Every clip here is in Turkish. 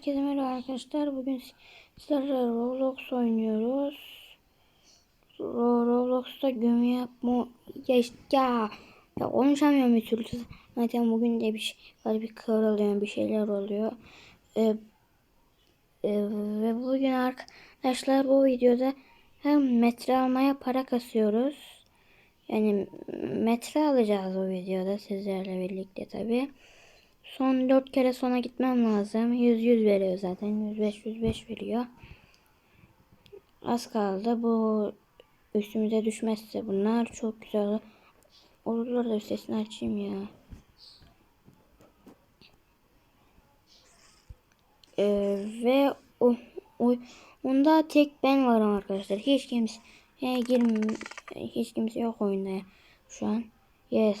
Herkese merhaba arkadaşlar. Bugün sizlerle Roblox oynuyoruz. Ro Roblox'ta gömü yapma ya ya, ya konuşamıyorum bir türlü. Zaten bugün de bir şey var bir kıvrılıyor bir şeyler oluyor. Ee, e, ve bugün arkadaşlar bu videoda hem metre almaya para kasıyoruz. Yani metre alacağız o videoda sizlerle birlikte tabii. Son 4 kere sona gitmem lazım. 100 100 veriyor zaten. 105 105 veriyor. Az kaldı. Bu üstümüze düşmezse bunlar çok güzel olurlar da sesini açayım ya. Ee, ve o, o onda tek ben varım arkadaşlar. Hiç kimse e, girim hiç kimse yok oyunda şu an. Yes.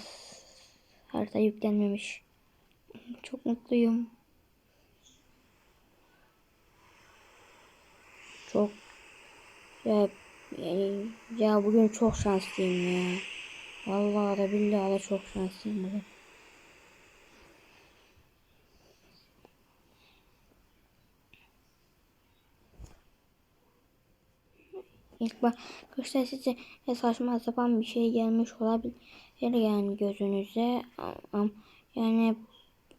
Harita yüklenmemiş. Çok mutluyum. Çok ya, yani, ya bugün çok şanslıyım ya. Vallahi da billahi da çok şanslıyım bugün. İlk bak kışta size saçma sapan bir şey gelmiş olabilir yani gözünüze. Yani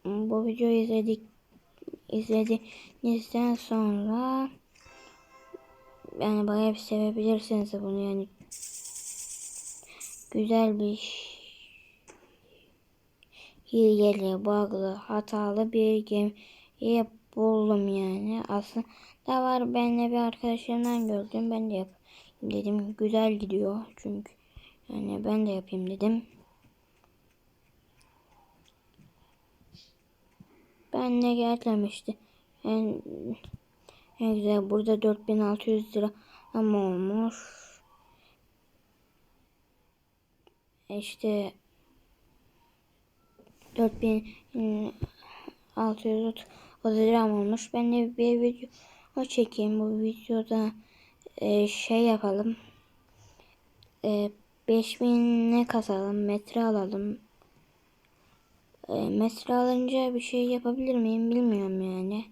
bu videoyu izledik izlediğinizden sonra yani bayağı bir sevebilirsiniz bunu yani güzel bir hileli, bug'lı, hatalı bir gemiyi buldum yani. Aslında da var benle bir arkadaşımdan gördüm. Ben de yapayım dedim. Güzel gidiyor çünkü. Yani ben de yapayım dedim. De gelmemişti. En, en güzel burada 4600 lira ama olmuş. İşte 4630 lira olmuş. Ben de bir video çekeyim. Bu videoda e, şey yapalım. E, 5000 ne kasalım. Metre alalım. E, metre alınca bir şey yapabilir miyim bilmiyorum yani.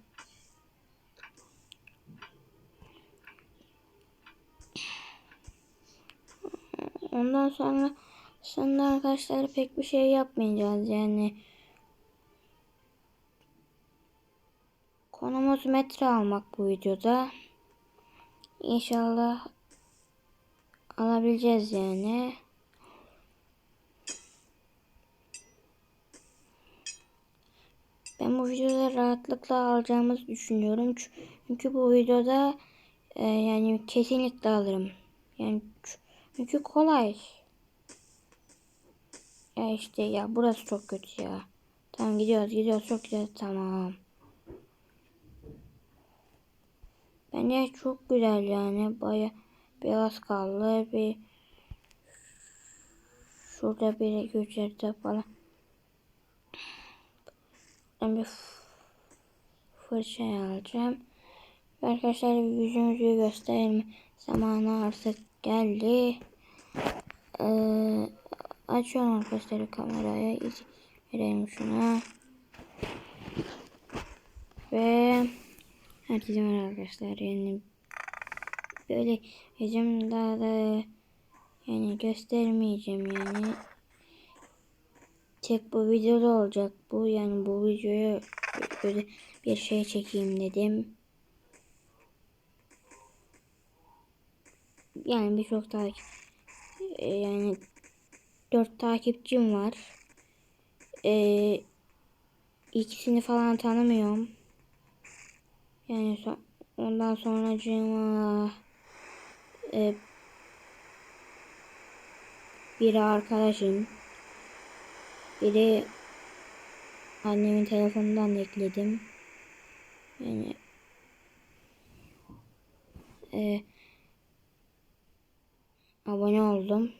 Ondan sonra sonra arkadaşlar pek bir şey yapmayacağız yani. Konumuz metre almak bu videoda. İnşallah alabileceğiz yani. Ben bu videoda rahatlıkla alacağımızı düşünüyorum. Çünkü bu videoda e, yani kesinlikle alırım. Yani çünkü kolay. Ya işte ya burası çok kötü ya. Tamam gidiyoruz gidiyoruz çok güzel tamam. Bence çok güzel yani baya beyaz kaldı bir şurada bir göçerde falan. Ben bir fırça alacağım. Arkadaşlar yüzümüzü gösterelim. Zamanı artık geldi. Ee, açıyorum arkadaşlar kamerayı. Verelim şuna. Ve herkese merhaba arkadaşlar. Yani böyle yüzüm daha da yani göstermeyeceğim yani tek bu videoda olacak bu. Yani bu videoya böyle bir şey çekeyim dedim. Yani birçok takip e, yani dört takipçim var. Ee, ikisini falan tanımıyorum. Yani son, ondan sonra cima e, biri arkadaşım. Biri annemin telefonundan ekledim. Yani e, abone oldum.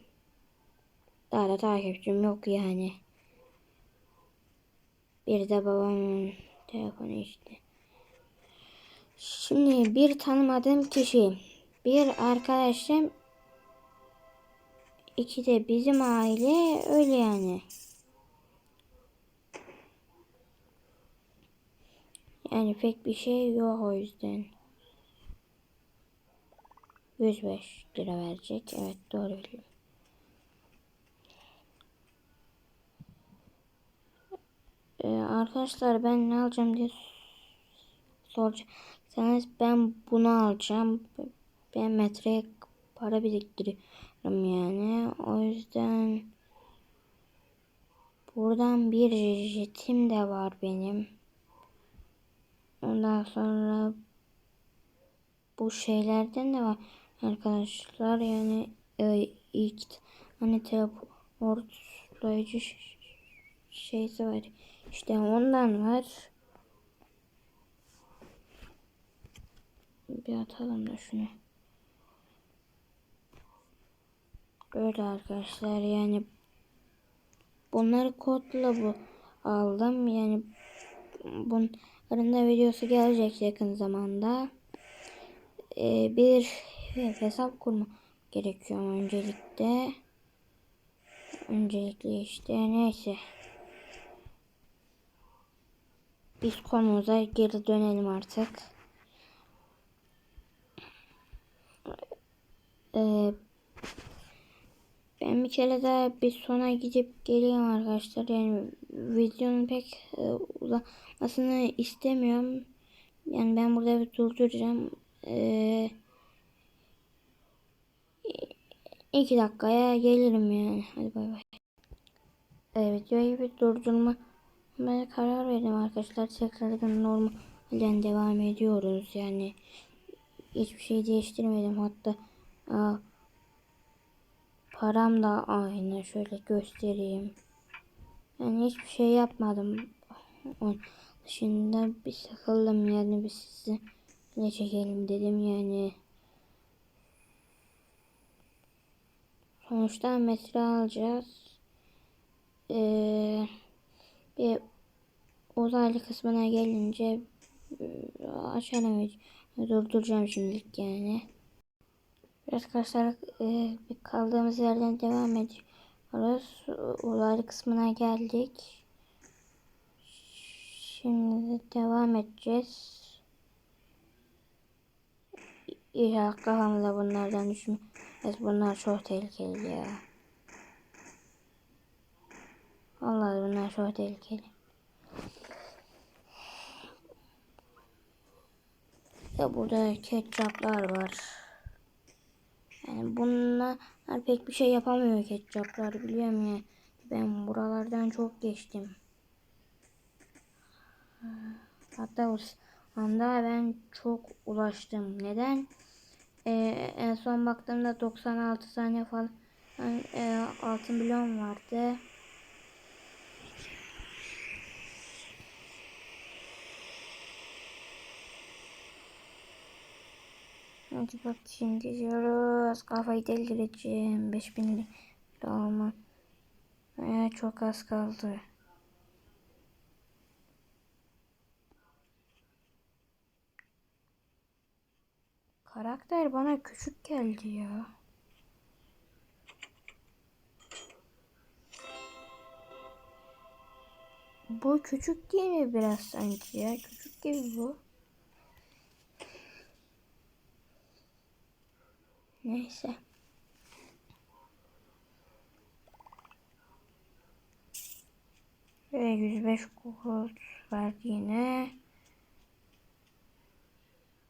Daha da takipçim yok yani. Bir de babamın telefonu işte. Şimdi bir tanımadığım kişi, bir arkadaşım, iki de bizim aile öyle yani. Yani pek bir şey yok o yüzden. 105 lira verecek. Evet doğru biliyorum. Ee, arkadaşlar ben ne alacağım diye soracaksanız ben bunu alacağım. Ben metreye para biriktiriyorum yani. O yüzden buradan bir jetim de var benim. Ondan sonra bu şeylerden de var arkadaşlar. Yani e, ilk hani teleportlayıcı şeysi var. İşte ondan var. Bir atalım da şunu. Böyle arkadaşlar yani bunları kodla bu aldım. Yani bunların da videosu gelecek yakın zamanda. Ee, bir hesap kurma gerekiyor öncelikle. Öncelikle işte neyse. Biz konumuza geri dönelim artık. Ee, ben bir kere daha bir sona gidip geleyim arkadaşlar. Yani videonun pek e, uzamasını istemiyorum. Yani ben burada bir durduracağım. Ee, iki dakikaya gelirim yani. Hadi bay bay. Evet videoyu bir durdurma ben karar verdim arkadaşlar. Tekrardan normalden devam ediyoruz. Yani hiçbir şey değiştirmedim. Hatta aa, param da aynı. Şöyle göstereyim. Yani hiçbir şey yapmadım. Onun dışında bir sıkıldım yani bir sizi ne çekelim dedim yani. Sonuçta metre alacağız. Ee, bir uzaylı kısmına gelince e, açalım durduracağım şimdilik yani. Biraz arkadaşlar e, kaldığımız yerden devam ediyoruz. Uzaylı kısmına geldik. Şimdi devam edeceğiz. İnşallah kafamıza bunlardan düşmez. Bunlar çok tehlikeli ya. Allah bunlar çok tehlikeli. Ya burada ketçaplar var. Yani bunlar pek bir şey yapamıyor ketçaplar biliyorum ya. Ben buralardan çok geçtim. Hatta o anda ben çok ulaştım. Neden? Ee, en son baktığımda 96 saniye falan e, altın milyon vardı. Hadi bak şimdi diyoruz. Kafayı delireceğim. 5000 lira alma. Ee, çok az kaldı. Karakter bana küçük geldi ya. Bu küçük değil mi biraz sanki ya? Küçük gibi bu. Neyse. Ve 105 gold verdi yine.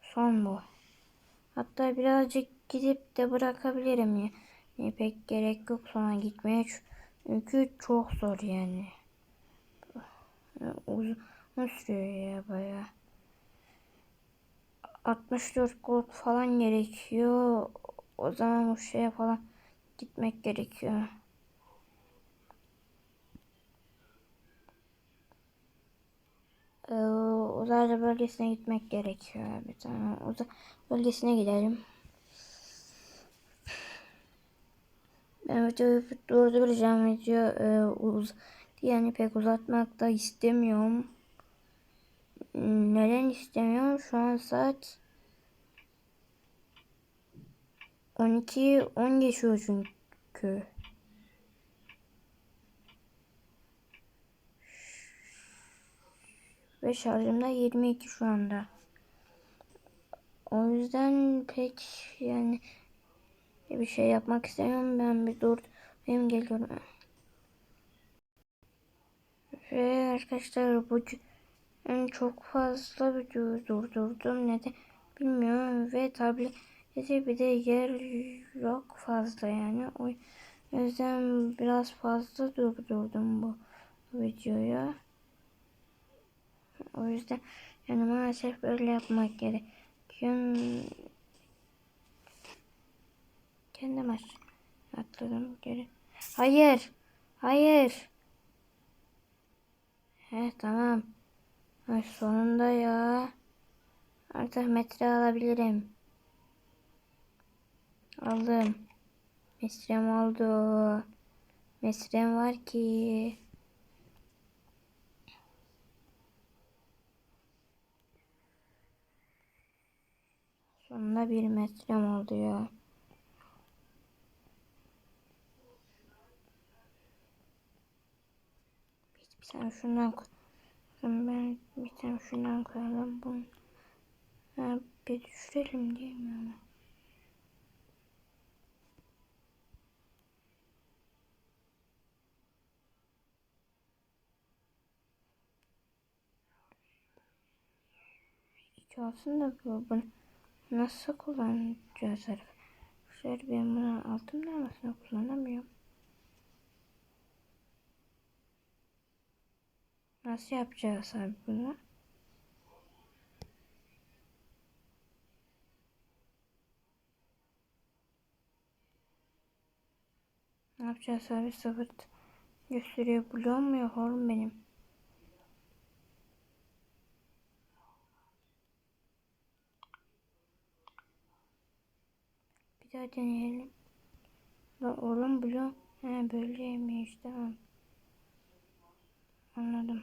Son bu. Hatta birazcık gidip de bırakabilirim ya. Yani pek gerek yok sonra gitmeye. Çünkü çok zor yani. Uzun sürüyor ya baya. 64 gold falan gerekiyor. O zaman o şeye falan gitmek gerekiyor. Ee, uzaylı bölgesine gitmek gerekiyor bir tane. Uzay bölgesine gidelim. Ben videoyu durduracağım video e, uz yani pek uzatmak da istemiyorum. Neden istemiyorum? Şu an saat 12 10 geçiyor çünkü. Ve şarjım da 22 şu anda. O yüzden pek yani bir şey yapmak istemiyorum. Ben bir durdurayım geliyorum. Ve arkadaşlar bu en çok fazla video durdurdum. Neden bilmiyorum. Ve tablette bir de yer yok fazla yani. O yüzden biraz fazla durdurdum bu videoyu. O yüzden yani maalesef böyle yapmak gerekiyor. Kendim atladım geri. Hayır. Hayır. He tamam. Ay, sonunda ya. Artık metre alabilirim. Aldım. Metrem oldu. Metrem var ki. Sonunda bir metrem oldu ya. Bir, tane şundan koyalım. Ben bir tane şundan koyalım. Bunu bir düşürelim değil mi olsun da bu bunu nasıl kullanacağız arkadaşlar? Ben bunu altımda nasıl kullanamıyorum? Nasıl yapacağız abi bunu? Ne yapacağız abi sıfır gösteriyor. Bloğum mu oğlum benim? Daha deneyelim. La oğlum bloğum. He böyleymiş tamam. Anladım.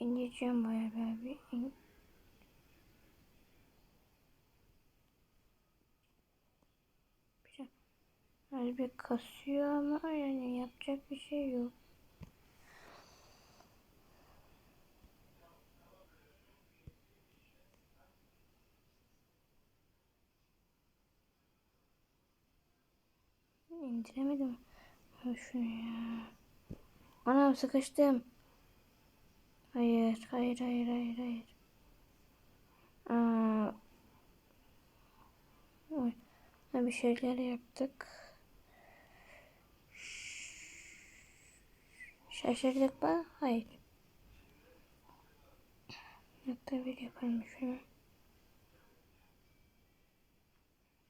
İndireceğim bayağı bir. İn. Biraz bir kasıyor ama yani yapacak bir şey yok. İndiremedim. Şunu ya. Anam sıkıştım. Hayır, hayır, hayır, hayır, hayır. Aa, bir şeyler yaptık. Şaşırdık mı? Hayır. Hatta bir yapalım şunu.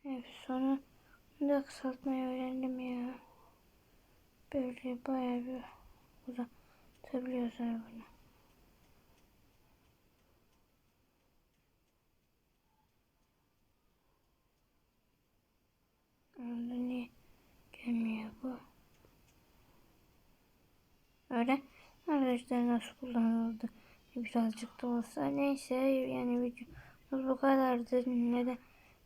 Evet sonra da kısaltmayı öğrendim ya. Böyle bayağı bir uzatabiliyoruz bunu. Onda niye gelmiyor bu? Öyle arkadaşlar nasıl kullanıldı birazcık da olsa neyse yani videomuz bu kadardı. Neden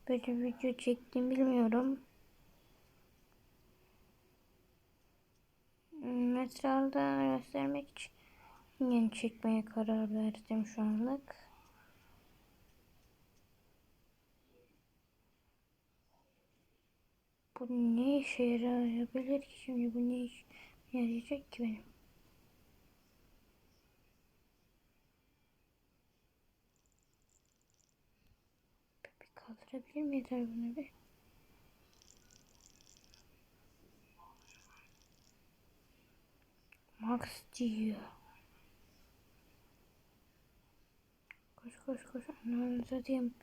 böyle video çektim bilmiyorum. Metralda göstermek için yeni çekmeye karar verdim şu anlık. Bu ne işe yarayabilir ki şimdi bu ne işe yarayacak ki benim? Bir kaldırabilir miyiz bunu bir? Max diyor. Koş koş koş. Ananıza diyeyim.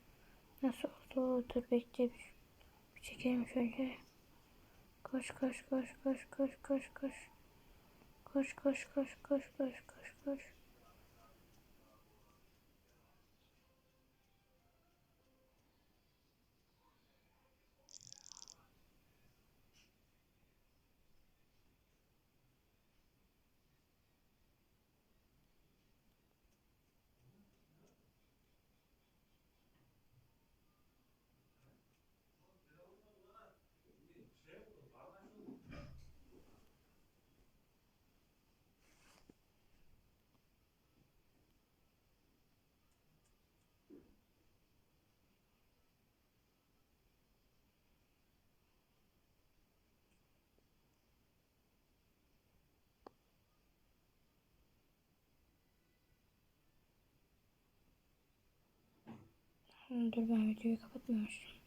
Nasıl oldu? Dur bekle bir, bir çekelim şöyle. Koş koş koş koş koş koş koş. Koş koş koş koş koş koş koş. Dur ben videoyu kapatmamıştım.